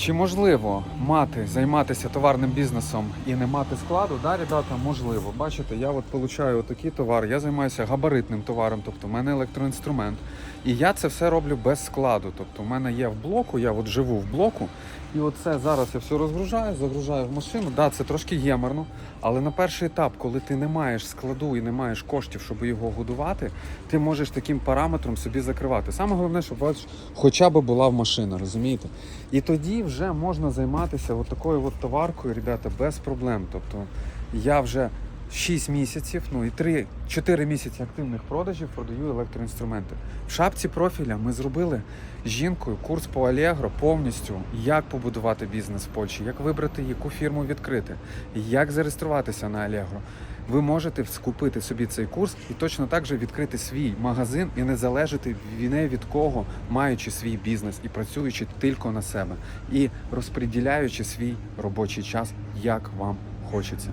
Чи можливо мати, займатися товарним бізнесом і не мати складу? Да, ребята, можливо. Бачите, я от получаю такий товар, я займаюся габаритним товаром, тобто в мене електроінструмент. І я це все роблю без складу. Тобто, в мене є в блоку, я от живу в блоку, і оце зараз я все розгружаю, загружаю в машину. Да, це трошки ємерно, але на перший етап, коли ти не маєш складу і не маєш коштів, щоб його годувати, ти можеш таким параметром собі закривати. Саме головне, щоб вас хоча б була в машина, розумієте? І тоді вже можна займатися от такою от товаркою, ребята, без проблем. Тобто я вже 6 місяців, ну і 3, 4 місяці активних продажів продаю електроінструменти. В шапці профіля ми зробили жінкою курс по Allegro повністю, як побудувати бізнес в Польщі, як вибрати яку фірму відкрити, як зареєструватися на Allegro. Ви можете скупити собі цей курс і точно так же відкрити свій магазин і не залежати не від кого, маючи свій бізнес і працюючи тільки на себе, і розподіляючи свій робочий час, як вам хочеться.